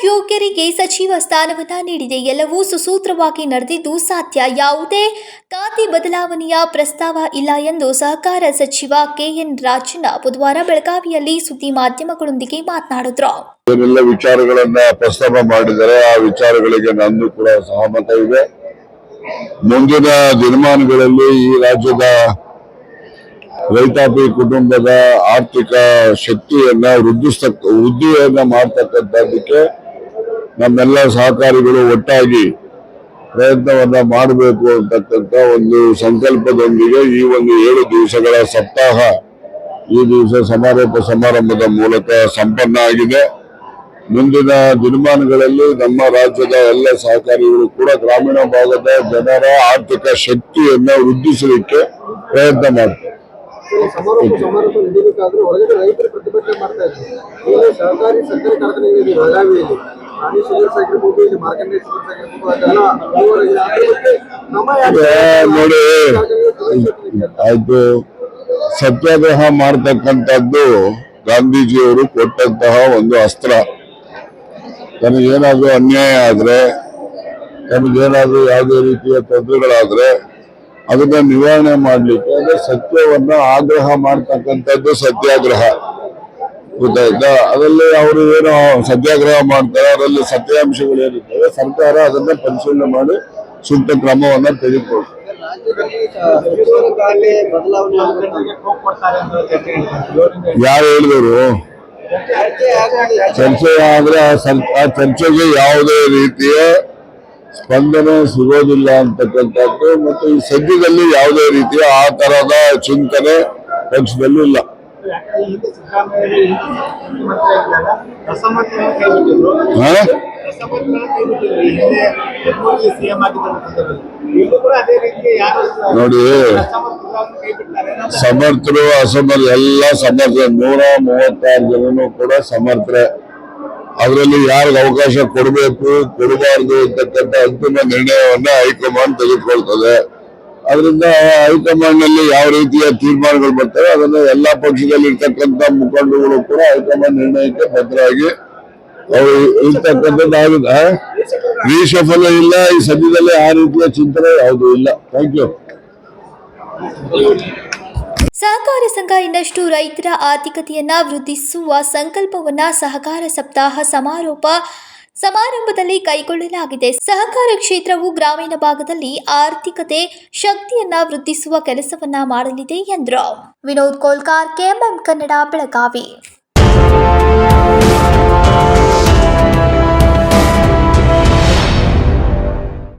ಖಾತೆಗೆ ಸಚಿವ ಸ್ಥಾನವನ್ನ ನೀಡಿದೆ. ಎಲ್ಲವೂ ಸುಸೂತ್ರವಾಗಿ ನಡೆದಿದ್ದು ಸಾಧ್ಯ. ಯಾವುದೇ ಖಾತೆ ಬದಲಾವಣೆಯ ಪ್ರಸ್ತಾವ ಇಲ್ಲ ಎಂದು ಸಹಕಾರ ಸಚಿವ ಕೆಎನ್ ರಾಜಣ್ಣ ಬುಧವಾರ ಬೆಳಗಾವಿಯಲ್ಲಿ ಸುದ್ದಿ ಮಾಧ್ಯಮಗಳೊಂದಿಗೆ ಮಾತನಾಡಿದ್ರು. ಏನೆಲ್ಲ ವಿಚಾರಗಳನ್ನ ಪ್ರಸ್ತಾಪ ಮಾಡಿದರೆ ಆ ವಿಚಾರಗಳಿಗೆ ನಂದು ಕೂಡ ಸಹಮತ ಇದೆ. ಮುಂದಿನ ದಿನಮಾನಗಳಲ್ಲಿ ಈ ರಾಜ್ಯದ ರೈತಾಪಿ ಕುಟುಂಬದ ಆರ್ಥಿಕ ಶಕ್ತಿಯನ್ನ ವೃದ್ಧಿಸ್ತಕ್ಕ ವೃದ್ಧಿಯನ್ನ ಮಾಡ್ತಕ್ಕಂಥದ್ದಕ್ಕೆ ನಮ್ಮೆಲ್ಲ ಸಹಕಾರಿಗಳು ಒಟ್ಟಾಗಿ ಪ್ರಯತ್ನವನ್ನ ಮಾಡಬೇಕು ಅಂತಕ್ಕಂಥ ಒಂದು ಸಂಕಲ್ಪದೊಂದಿಗೆ ಈ ಒಂದು ಏಳು ದಿವಸಗಳ ಸಪ್ತಾಹ ಈ ದಿವಸ ಸಮಾರೋಪ ಸಮಾರಂಭದ ಮೂಲಕ ಸಂಪನ್ನ ಆಗಿದೆ. ಮುಂದಿನ ದಿನಮಾನಗಳಲ್ಲಿ ನಮ್ಮ ರಾಜ್ಯದ ಎಲ್ಲ ಸಹಕಾರಿಗಳು ಕೂಡ ಗ್ರಾಮೀಣ ಭಾಗದ ಜನರ ಆರ್ಥಿಕ ಶಕ್ತಿಯನ್ನ ವೃದ್ಧಿಸಲಿಕ್ಕೆ ಪ್ರಯತ್ನ ಮಾಡ್ತಾರೆ. ಸಹಕಾರಿ ನೋಡಿ ಆಯ್ತು ಸತ್ಯಾಗ್ರಹ ಮಾಡ್ತಕ್ಕಂಥದ್ದು ಗಾಂಧೀಜಿಯವರು ಕೊಟ್ಟಂತಹ ಒಂದು ಅಸ್ತ್ರ. ತನಗೇನಾದ್ರೂ ಅನ್ಯಾಯ ಆದ್ರೆ ತನಗೇನಾದ್ರೂ ಯಾವುದೇ ರೀತಿಯ ತೊಂದರೆಗಳಾದ್ರೆ ಅದನ್ನ ನಿವಾರಣೆ ಮಾಡ್ಲಿಕ್ಕೆ ಅಂದ್ರೆ ಸತ್ಯವನ್ನ ಆಗ್ರಹ ಮಾಡ್ತಕ್ಕಂಥದ್ದು ಸತ್ಯಾಗ್ರಹ. ಗೊತ್ತಾಯ್ತಾ ಅದರಲ್ಲಿ ಅವರು ಏನೋ ಸತ್ಯಾಗ್ರಹ ಮಾಡ್ತಾರೆ, ಅದರಲ್ಲಿ ಸತ್ಯಾಂಶಗಳು ಏನಿರ್ತವೆ ಸರ್ಕಾರ ಅದನ್ನ ಪರಿಶೀಲನೆ ಮಾಡಿ ಸೂಕ್ತ ಕ್ರಮವನ್ನ ಆಗುತ್ತೆ. ಯಾರು ಹೇಳಿದವರು ಚರ್ಚೆ. ಆದ್ರೆ ಆ ಚರ್ಚೆಗೆ ಯಾವುದೇ ರೀತಿಯ ಸ್ಪಂದನೆ ಸಿಗೋದಿಲ್ಲ ಅಂತಕ್ಕಂಥದ್ದು, ಮತ್ತು ಈ ಸದ್ಯದಲ್ಲಿ ಯಾವುದೇ ರೀತಿಯ ಆ ತರದ ಚಿಂತನೆ ಪಕ್ಷದಲ್ಲೂ ಇಲ್ಲ ನೋಡಿ. ಸಮರ್ಥರು ಅಸಮರ್ಥ ಎಲ್ಲ ಸಮರ್ಥ ನೂರ ಮೂವತ್ತಾರು ಜನನು ಕೂಡ ಸಮರ್ಥರೆ. ಅದರಲ್ಲಿ ಯಾರಿಗೆ ಅವಕಾಶ ಕೊಡಬೇಕು, ಕೊಡಬಾರದು ಅಂತಕ್ಕಂಥ ಅಂತಿಮ ನಿರ್ಣಯವನ್ನ ಹೈಕಮಾಂಡ್ ತೆಗೆದುಕೊಳ್ತದೆ. ಅದರಿಂದ ಹೈಕಮಾಂಡ್ನಲ್ಲಿ ಯಾವ ರೀತಿಯ ತೀರ್ಮಾನಗಳು ಬರ್ತವೆ, ಅದನ್ನು ಎಲ್ಲಾ ಪಕ್ಷದಲ್ಲಿ ಇರ್ತಕ್ಕಂಥ ಮುಖಂಡರುಗಳು ಕೂಡ ಹೈಕಮಾಂಡ್ ನಿರ್ಣಯಕ್ಕೆ ಭದ್ರವಾಗಿ ಅವರು ರೀಶಫಲ ಇಲ್ಲ, ಈ ಸದ್ಯದಲ್ಲಿ ಆ ರೀತಿಯ ಚಿಂತನೆ ಯಾವುದೂ ಇಲ್ಲ. ಥ್ಯಾಂಕ್ ಯು ಸಹಕಾರ ಸಂಘ ಇನ್ನಷ್ಟು ರೈತರ ಆರ್ಥಿಕತೆಯನ್ನ ವೃದ್ಧಿಸುವ ಸಂಕಲ್ಪವನ್ನ ಸಹಕಾರ ಸಪ್ತಾಹ ಸಮಾರೋಪ ಸಮಾರಂಭದಲ್ಲಿ ಕೈಗೊಳ್ಳಲಾಗಿದೆ. ಸಹಕಾರ ಕ್ಷೇತ್ರವು ಗ್ರಾಮೀಣ ಭಾಗದಲ್ಲಿ ಆರ್ಥಿಕತೆ ಶಕ್ತಿಯನ್ನ ವೃದ್ಧಿಸುವ ಕೆಲಸವನ್ನ ಮಾಡಲಿದೆ ಎಂದರು. ವಿನೋದ್ ಕೋಲ್ಕಾರ್, ಕೆಎಂಎಂ ಕನ್ನಡ ಬೆಳಗಾವಿ.